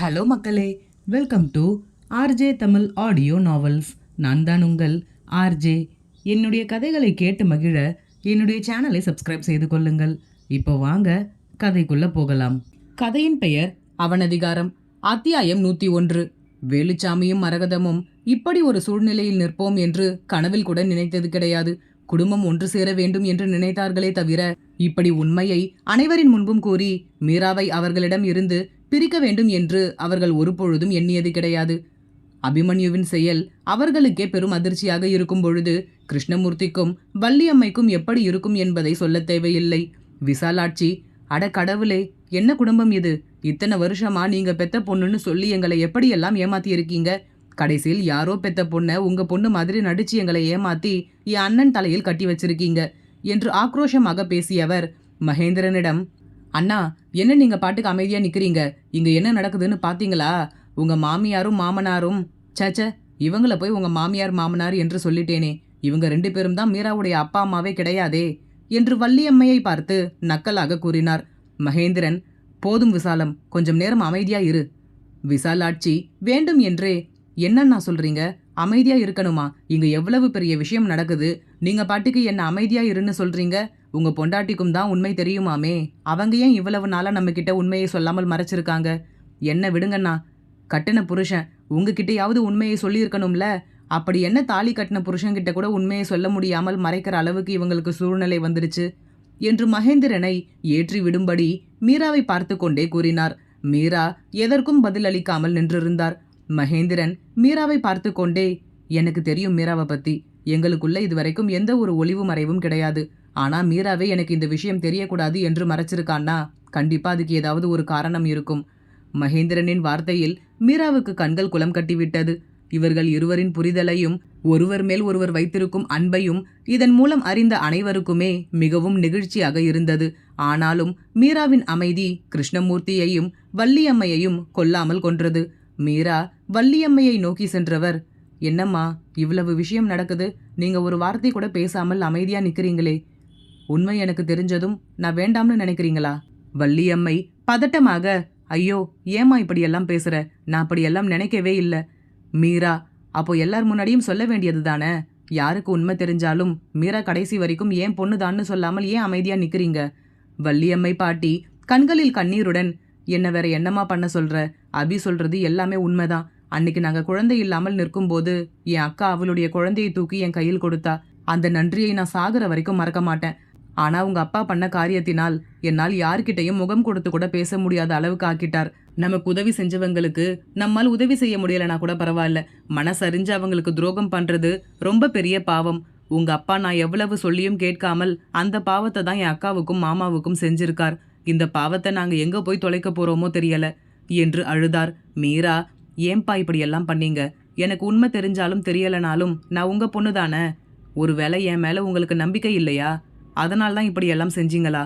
Hello மக்களே welcome to RJ Tamil audio novels. நான் தான் உங்கள் ஆர்ஜே என்னுடைய கதைகளை கேட்டு மகிழ என்னுடைய சேனலை சப்ஸ்கிரைப் செய்து கொள்ளுங்கள். இப்போ வாங்க கதைக்குள்ளே போகலாம். கதையின் பெயர் அவனதிகாரம். அத்தியாயம் நூற்றி ஒன்று. வேலுச்சாமியும் மரகதமும் இப்படி ஒரு சூழ்நிலையில் நிற்போம் என்று கனவில் கூட நினைத்தது கிடையாது. குடும்பம் ஒன்று சேர வேண்டும் என்று நினைத்தார்களே தவிர இப்படி உண்மையை அனைவரின் முன்பும் கூறி மீராவை அவர்களிடம் இருந்து பிரிக்க வேண்டும் என்று அவர்கள் ஒருபொழுதும் எண்ணியது கிடையாது. அபிமன்யுவின் செயல் அவர்களுக்கே பெரும் அதிர்ச்சியாக இருக்கும் பொழுது கிருஷ்ணமூர்த்திக்கும் வள்ளியம்மைக்கும் எப்படி இருக்கும் என்பதை சொல்லத் தேவையில்லை. விசாலாட்சி அட கடவுளே என்ன குடும்பம் இது? இத்தனை வருஷமா நீங்க பெத்த பொண்ணுன்னு சொல்லி எங்களை எப்படியெல்லாம் ஏமாத்தி இருக்கீங்க? கடைசியில் யாரோ பெத்த பொண்ணை உங்க பொண்ணு மாதிரி நடிச்சு எங்களை ஏமாத்தி என் அண்ணன் தலையில் கட்டி வச்சிருக்கீங்க என்று ஆக்ரோஷமாக பேசியவர் மகேந்திரனிடம் அண்ணா என்ன நீங்க பாட்டுக்கு அமைதியா நிக்கிறீங்க? இங்க என்ன நடக்குதுன்னு பாத்தீங்களா? உங்க மாமியாரும் மாமனாரும் சேச்ச இவங்கள போய் உங்க மாமியார் மாமனார் என்று சொல்லிட்டேனே. இவங்க ரெண்டு பேரும் தான் மீராவுடைய அப்பா அம்மாவே கிடையாதே என்று வள்ளியம்மையை பார்த்து நக்கலாக கூறினார். மகேந்திரன் போதும் விசாலம் கொஞ்சம் நேரம் அமைதியா இரு. விசாலாட்சி வேண்டும் என்றே. என்னண்ணா சொல்றீங்க? அமைதியா இருக்கணுமா? இங்க எவ்வளவு பெரிய விஷயம் நடக்குது? நீங்க பாட்டுக்கு என்ன அமைதியா இருன்னு சொல்றீங்க? உங்கள் பொண்டாட்டிக்கும் தான் உண்மை தெரியுமாமே? அவங்க ஏன் இவ்வளவு நாளாக நம்ம உண்மையை சொல்லாமல் மறைச்சிருக்காங்க? என்ன விடுங்கண்ணா. கட்டின புருஷன் உங்ககிட்டயாவது உண்மையை சொல்லியிருக்கணும்ல? அப்படி என்ன தாலி கட்டின புருஷன்கிட்ட கூட உண்மையை சொல்ல முடியாமல் மறைக்கிற அளவுக்கு இவங்களுக்கு சூழ்நிலை வந்துருச்சு என்று மகேந்திரனை ஏற்றி விடும்படி மீராவை பார்த்து கொண்டே கூறினார். மீரா எதற்கும் பதிலளிக்காமல் நின்றிருந்தார். மகேந்திரன் மீராவை பார்த்து கொண்டே எனக்கு தெரியும் மீராவை பற்றி எங்களுக்குள்ள இதுவரைக்கும் எந்த ஒரு ஒளிவு மறைவும் கிடையாது. ஆனா மீராவே எனக்கு இந்த விஷயம் தெரியக்கூடாது என்று மறைச்சிருக்கான்னா கண்டிப்பா அதுக்கு ஏதாவது ஒரு காரணம் இருக்கும். மகேந்திரனின் வார்த்தையில் மீராவுக்கு கண்கள் குலம் கட்டிவிட்டது. இவர்கள் இருவரின் புரிதலையும் ஒருவர் மேல் ஒருவர் வைத்திருக்கும் அன்பையும் இதன் மூலம் அறிந்த அனைவருக்குமே மிகவும் நெகிழ்ச்சியாக இருந்தது. ஆனாலும் மீராவின் அமைதி கிருஷ்ணமூர்த்தியையும் வள்ளியம்மையையும் கொல்லாமல் கொன்றது. மீரா வள்ளியம்மையை நோக்கி சென்றவர் என்னம்மா இவ்வளவு விஷயம் நடக்குது? நீங்க ஒரு வார்த்தை கூட பேசாமல் அமைதியா நிக்கிறீங்களே. உண்மை எனக்கு தெரிஞ்சதும் நான் வேண்டாம்னு நினைக்கிறீங்களா? வள்ளியம்மை பதட்டமாக ஐயோ ஏம்மா இப்படியெல்லாம் பேசுற? நான் அப்படியெல்லாம் நினைக்கவே இல்லை. மீரா அப்போ எல்லார் முன்னாடியும் சொல்ல வேண்டியது தானே? யாருக்கு உண்மை தெரிஞ்சாலும் மீரா கடைசி வரைக்கும் ஏன் பொண்ணுதான்னு சொல்லாமல் ஏன் அமைதியா நிக்கிறீங்க? வள்ளியம்மை பாட்டி கண்களில் கண்ணீருடன் என்ன வேற என்னமா பண்ண சொல்ற? அபி சொல்றது எல்லாமே உண்மைதான். அன்னைக்கு நாங்க குழந்தை இல்லாமல் நிற்கும்போது என் அக்கா அவளுடைய குழந்தையை தூக்கி என் கையில் கொடுத்தா அந்த நன்றியை நான் சாகுற வரைக்கும் மறக்க மாட்டேன். ஆனா உங்க அப்பா பண்ண காரியத்தினால் என்னால் யார்கிட்டையும் முகம் கொடுத்து கூட பேச முடியாத அளவுக்கு ஆக்கிட்டார். நமக்கு உதவி செஞ்சவங்களுக்கு நம்மால் உதவி செய்ய முடியலனா கூட பரவாயில்ல. மனசறிஞ்சு அவங்களுக்கு துரோகம் பண்றது ரொம்ப பெரிய பாவம். உங்க அப்பா நான் எவ்வளவு சொல்லியும் கேட்காமல் அந்த பாவத்தை தான் என் அக்காவுக்கும் மாமாவுக்கும் செஞ்சிருக்கார். இந்த பாவத்தை நாங்க எங்க போய் தொலைக்க போறோமோ தெரியல என்று அழுதார். மீரா ஏன்பா இப்படியெல்லாம் பண்ணீங்க? எனக்கு உண்மை தெரிஞ்சாலும் தெரியலனாலும் நான் உங்க பொண்ணு தானே ஒருவேளை என் மேல உங்களுக்கு நம்பிக்கை இல்லையா? அதனால் தான் இப்படி எல்லாம் செஞ்சீங்களா?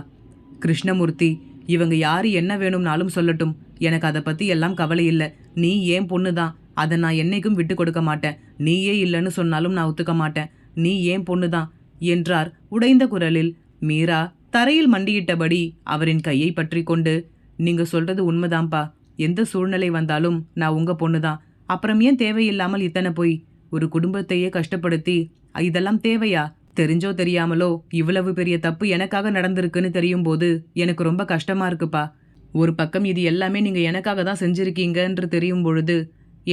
கிருஷ்ணமூர்த்தி இவங்க யார் என்ன வேணும்னாலும் சொல்லட்டும். எனக்கு அதை பற்றி எல்லாம் கவலை இல்லை. நீ ஏன் பொண்ணு தான் அதை நான் என்னைக்கும் விட்டு கொடுக்க மாட்டேன். நீயே இல்லைன்னு சொன்னாலும் நான் ஒத்துக்க மாட்டேன். நீ ஏன் பொண்ணு தான் என்றார் உடைந்த குரலில் மீரா தரையில் மண்டியிட்டபடி அவரின் கையை பற்றி கொண்டு. நீங்க சொல்றது உண்மைதான்ப்பா எந்த சூழ்நிலை வந்தாலும் நான் உங்க பொண்ணு தான் அப்புறம் ஏன் தேவையில்லாமல் இத்தனை போய்? ஒரு குடும்பத்தையே கஷ்டப்படுத்தி இதெல்லாம் தேவையா? தெரிஞ்சோ தெரியாமலோ இவ்வளவு பெரிய தப்பு எனக்காக நடந்திருக்குன்னு தெரியும் போது எனக்கு ரொம்ப கஷ்டமா இருக்குப்பா. ஒரு பக்கம் இது எல்லாமே நீங்க எனக்காக தான் செஞ்சிருக்கீங்கன்று தெரியும் பொழுது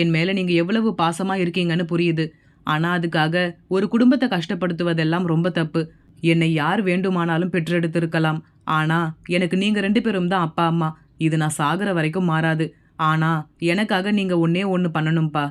என் மேல நீங்க எவ்வளவு பாசமா இருக்கீங்கன்னு புரியுது. ஆனா அதுக்காக ஒரு குடும்பத்தை கஷ்டப்படுத்துவதெல்லாம் ரொம்ப தப்பு. என்னை யார் வேண்டுமானாலும் பெற்றெடுத்திருக்கலாம். ஆனா எனக்கு நீங்க ரெண்டு பேரும் தான் அப்பா அம்மா. இது நான் சாகிற வரைக்கும் மாறாது. ஆனா எனக்காக நீங்க ஒன்னே ஒன்று பண்ணணும்ப்பா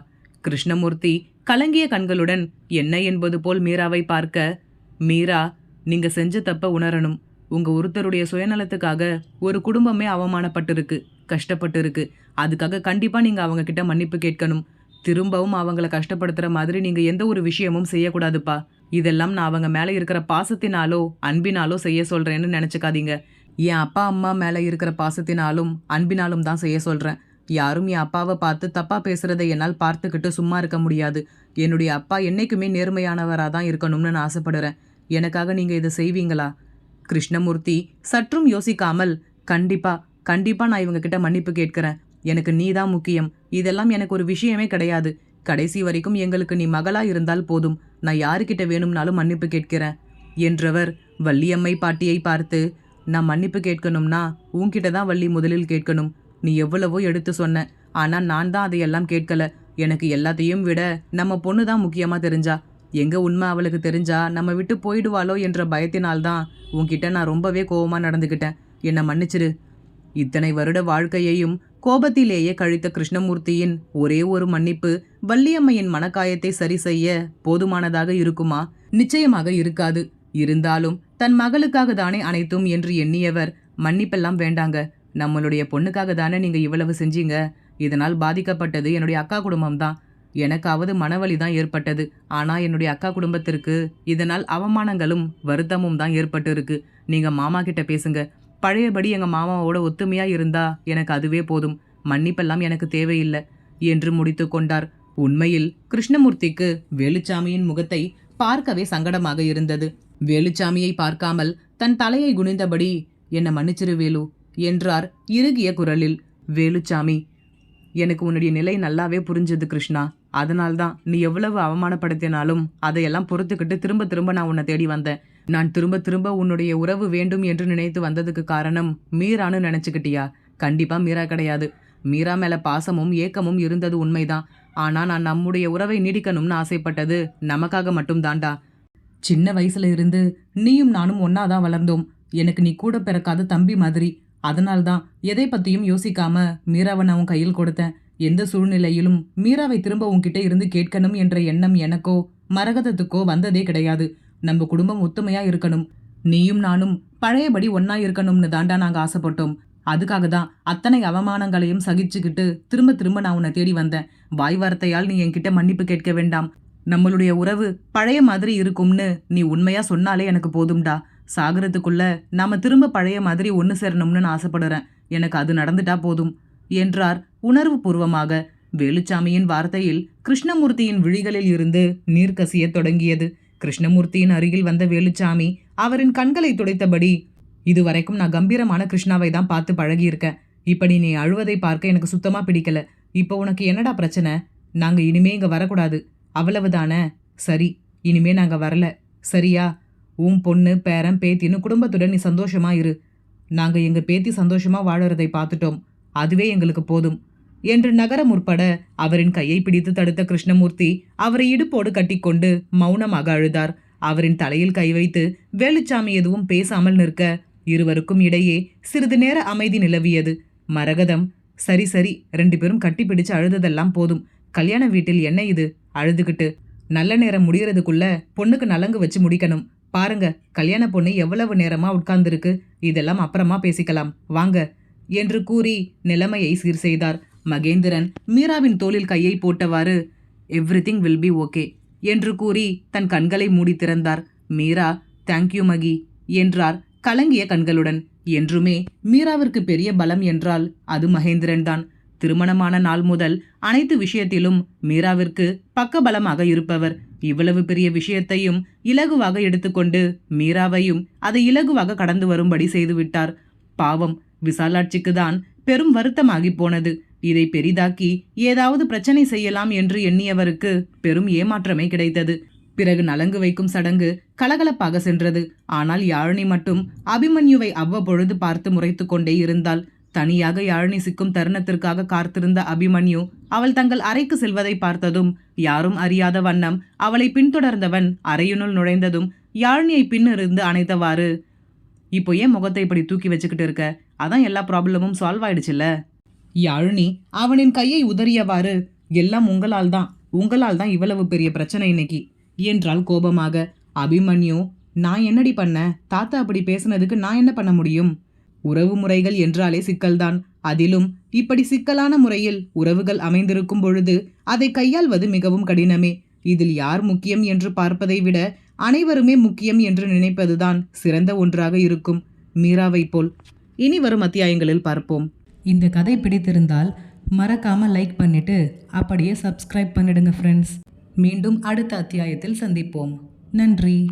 கிருஷ்ணமூர்த்தி கலங்கிய கண்களுடன் என்ன என்பது போல் மீராவை பார்க்க மீரா நீங்க செஞ்ச தப்ப உணரணும். உங்க ஒருத்தருடைய சுயநலத்துக்காக ஒரு குடும்பமே அவமானப்பட்டிருக்கு கஷ்டப்பட்டிருக்கு. அதுக்காக கண்டிப்பா நீங்க அவங்க கிட்ட மன்னிப்பு கேட்கணும். திரும்பவும் அவங்கள கஷ்டப்படுத்துற மாதிரி நீங்க எந்த ஒரு விஷயமும் செய்யக்கூடாதுப்பா. இதெல்லாம் நான் அவங்க மேல இருக்கிற பாசத்தினாலோ அன்பினாலோ செய்ய சொல்றேன்னு நினைச்சுக்காதீங்க. என் அப்பா அம்மா மேல இருக்கிற பாசத்தினாலும் அன்பினாலும் தான் செய்ய சொல்றேன். யாரும் என் அப்பாவை பார்த்து தப்பா பேசுறதை என்னால் பார்த்துக்கிட்டு சும்மா இருக்க முடியாது. என்னுடைய அப்பா என்னைக்குமே நேர்மையானவராக தான் இருக்கணும்னு நான் ஆசைப்படுறேன். எனக்காக நீங்க இதை செய்வீங்களா? கிருஷ்ணமூர்த்தி சற்றும் யோசிக்காமல் கண்டிப்பா கண்டிப்பா நான் இவங்க கிட்ட மன்னிப்பு கேட்கிறேன். எனக்கு நீ தான் முக்கியம். இதெல்லாம் எனக்கு ஒரு விஷயமே கிடையாது. கடைசி வரைக்கும் எங்களுக்கு நீ மகளா இருந்தால் போதும். நான் யாருக்கிட்ட வேணும்னாலும் மன்னிப்பு கேட்கிறேன். என்றவர் வள்ளியம்மை பாட்டியை பார்த்து நான் மன்னிப்பு கேட்கணும்னா உன்கிட்ட தான் வள்ளி முதலில் கேட்கணும். நீ எவ்வளவோ எடுத்து சொன்ன. ஆனா நான் தான் அதையெல்லாம் கேட்கல. எனக்கு எல்லாத்தையும் விட நம்ம பொண்ணு தான் முக்கியமா தெரிஞ்சா. எங்கே உண்மை அவளுக்கு தெரிஞ்சா நம்ம விட்டு போயிடுவாளோ என்ற பயத்தினால்தான் உன்கிட்ட நான் ரொம்பவே கோபமாக நடந்துக்கிட்டேன் என்னை மன்னிச்சிரு. இத்தனை வருட வாழ்க்கையையும் கோபத்திலேயே கழித்த கிருஷ்ணமூர்த்தியின் ஒரே ஒரு மன்னிப்பு வள்ளியம்மையின் மனக்காயத்தை சரி செய்ய போதுமானதாக இருக்குமா? நிச்சயமாக இருக்காது. இருந்தாலும் தன் மகளுக்காக தானே அனைத்தும் என்று எண்ணியவர் மன்னிப்பெல்லாம் வேண்டாங்க. நம்மளுடைய பொண்ணுக்காக தானே நீங்கள் இவ்வளவு செஞ்சீங்க. இதனால் பாதிக்கப்பட்டது என்னுடைய அக்கா குடும்பம் தான் எனக்காவது மனவலி தான் ஏற்பட்டது. ஆனால் என்னுடைய அக்கா குடும்பத்திற்கு இதனால் அவமானங்களும் வருத்தமும் தான் ஏற்பட்டு இருக்கு நீங்கள் மாமா கிட்ட பேசுங்க. பழையபடி எங்கள் மாமாவோட ஒத்துமையாக இருந்தா எனக்கு அதுவே போதும். மன்னிப்பெல்லாம் எனக்கு தேவையில்லை என்று முடித்து கொண்டார். உண்மையில் கிருஷ்ணமூர்த்திக்கு வேலுச்சாமியின் முகத்தை பார்க்கவே சங்கடமாக இருந்தது. வேலுச்சாமியை பார்க்காமல் தன் தலையை குனிந்தபடி என்னை மன்னிச்சிரு வேலு என்றார் இறுகிய குரலில். வேலுச்சாமி எனக்கு உன்னுடைய நிலை நல்லாவே புரிஞ்சது கிருஷ்ணா. அதனால்தான் நீ எவ்வளவு அவமானப்படுத்தினாலும் அதையெல்லாம் பொறுத்துக்கிட்டு திரும்ப திரும்ப நான் உன்னை தேடி வந்தேன். நான் திரும்ப திரும்ப உன்னுடைய உறவு வேண்டும் என்று நினைத்து வந்ததுக்கு காரணம் மீரான்னு நினைச்சுக்கிட்டியா? கண்டிப்பா மீரா கிடையாது. மீரா மேல பாசமும் ஏக்கமும் இருந்தது உண்மைதான். ஆனா நான் நம்முடைய உறவை நீடிக்கணும்னு ஆசைப்பட்டது நமக்காக மட்டும் தாண்டா சின்ன வயசுல இருந்து நீயும் நானும் ஒன்னாதான் வளர்ந்தோம். எனக்கு நீ கூட பிறக்காத தம்பி மாதிரி. அதனால்தான் எதை பத்தியும் யோசிக்காம மீராவை நான் உன் கையில் கொடுத்தேன். எந்த சூழ்நிலையிலும் மீராவை திரும்ப உன்கிட்ட இருந்து கேட்கணும் என்ற எண்ணம் எனக்கோ மரகதத்துக்கோ வந்ததே கிடையாது. நம்ம குடும்பம் ஒத்துமையா இருக்கணும். நீயும் நானும் பழையபடி ஒன்னா இருக்கணும்னு தாண்டா நாங்க ஆசைப்பட்டோம். அதுக்காக தான் அத்தனை அவமானங்களையும் சகிச்சுக்கிட்டு திரும்ப திரும்ப நான் உன்னை தேடி வந்தேன். வாய் வார்த்தையால் நீ என்கிட்ட மன்னிப்பு கேட்க வேண்டாம். நம்மளுடைய உறவு பழைய மாதிரி இருக்கும்னு நீ உண்மையா சொன்னாலே எனக்கு போதும்டா. சாகரத்துக்குள்ள நாம திரும்ப பழைய மாதிரி ஒன்று சேரணும்னு நான் ஆசைப்படுறேன். எனக்கு அது நடந்துட்டா போதும். என்றார் உணர்வு பூர்வமாக வேலுச்சாமியின் வார்த்தையில் கிருஷ்ணமூர்த்தியின் விழிகளில் இருந்து நீர் கசியத் தொடங்கியது. கிருஷ்ணமூர்த்தியின் அருகில் வந்த வேலுச்சாமி அவரின் கண்களை துடைத்தபடி இதுவரைக்கும் நான் கம்பீரமான கிருஷ்ணாவை தான் பார்த்து பழகியிருக்கேன் இப்படி நீ அழுவதை பார்க்க எனக்கு சுத்தமா பிடிக்கல. இப்போ உனக்கு என்னடா பிரச்சனை? நாங்க இனிமே இங்க வரக்கூடாது. அவ்வளவுதானே? சரி இனிமே நாங்க வரல. சரியா? உன் பொண்ணு பேரன் பேத்தின்னு குடும்பத்துடன் நீ சந்தோஷமா இரு. நாங்க எங்க பேத்தி சந்தோஷமா வாழறதை பார்த்துட்டோம். அதுவே எங்களுக்கு போதும் என்று நகர முற்பட அவரின் கையை பிடித்து தடுத்த கிருஷ்ணமூர்த்தி அவரை இடுப்போடு கட்டிக்கொண்டு மௌனமாக அழுதார். அவரின் தலையில் கை வைத்து வேலுச்சாமி எதுவும் பேசாமல் நிற்க இருவருக்கும் இடையே சிறிது நேர அமைதி நிலவியது. மரகதம் சரி சரி ரெண்டு பேரும் கட்டி பிடிச்சு அழுததெல்லாம் போதும். கல்யாண வீட்டில் என்ன இது? அழுதுகிட்டு நல்ல நேரம் முடிகிறதுக்குள்ள பொண்ணுக்கு நலங்கு வச்சு முடிக்கணும். பாருங்க கல்யாண பொண்ணு எவ்வளவு நேரமா உட்கார்ந்துருக்கு. இதெல்லாம் அப்புறமா பேசிக்கலாம். வாங்க என்று கூறி நிலைமையை சீர் செய்தார். மகேந்திரன் மீராவின் தோளில் கையை போட்டவாறு எவ்ரிதிங் வில் பி ஓகே என்று கூறி தன் கண்களை மூடி திறந்தார். மீரா தேங்க்யூ மகி என்றார் கலங்கிய கண்களுடன். என்றுமே மீராவிற்கு பெரிய பலம் என்றால் அது மகேந்திரன்தான் திருமணமான நாள் முதல் அனைத்து விஷயத்திலும் மீராவிற்கு பக்கபலமாக இருப்பவர். இவ்வளவு பெரிய விஷயத்தையும் இலகுவாக எடுத்துக்கொண்டு மீராவையும் அதை இலகுவாக கடந்து வரும்படி செய்துவிட்டார். பாவம் விசாலாட்சிக்கு தான் பெரும் வருத்தமாகி போனது. இதை பெரிதாக்கி ஏதாவது பிரச்சனை செய்யலாம் என்று எண்ணியவருக்கு பெரும் ஏமாற்றமே கிடைத்தது. பிறகு நலங்கு வைக்கும் சடங்கு கலகலப்பாக சென்றது. ஆனால் யாழினி மட்டும் அபிமன்யுவை அவ்வப்பொழுது பார்த்து முறைத்து கொண்டே இருந்தாள். தனியாக யாழினி சிக்கும் தருணத்திற்காக காத்திருந்த அபிமன்யு அவள் தங்கள் அறைக்கு செல்வதை பார்த்ததும் யாரும் அறியாத வண்ணம் அவளை பின்தொடர்ந்தவன் அறையினுள் நுழைந்ததும் யாழினியை பின்னிருந்து அணைத்தவாறு இப்போ ஏன் முகத்தை இப்படி தூக்கி வச்சுக்கிட்டு இருக்க? அதான் எல்லா ப்ராப்ளமும் சால்வ் ஆயிடுச்சுல்ல? யாழினி அவனின் கையை உதறியவாறு எல்லாம் உங்களால் தான் உங்களால் தான் இவ்வளவு பெரிய பிரச்சனை இன்னைக்கு என்றால் கோபமாக. அபிமன்யு நான் என்னடி பண்ண? தாத்தா அப்படி பேசுனதுக்கு நான் என்ன பண்ண முடியும்? உறவு முறைகள் என்றாலே சிக்கல்தான். அதிலும் இப்படி சிக்கலான முறையில் உறவுகள் அமைந்திருக்கும் பொழுது அதை கையாள்வது மிகவும் கடினமே. இதில் யார் முக்கியம் என்று பார்ப்பதை விட அனைவருமே முக்கியம் என்று நினைப்பதுதான் சிறந்த ஒன்றாக இருக்கும். மீராவை போல் இனி வரும் அத்தியாயங்களில் பார்ப்போம். இந்த கதை பிடித்திருந்தால் மறக்காம லைக் பண்ணிட்டு அப்படியே சப்ஸ்கிரைப் பண்ணிடுங்க ஃப்ரெண்ட்ஸ் மீண்டும் அடுத்த அத்தியாயத்தில் சந்திப்போம். நன்றி.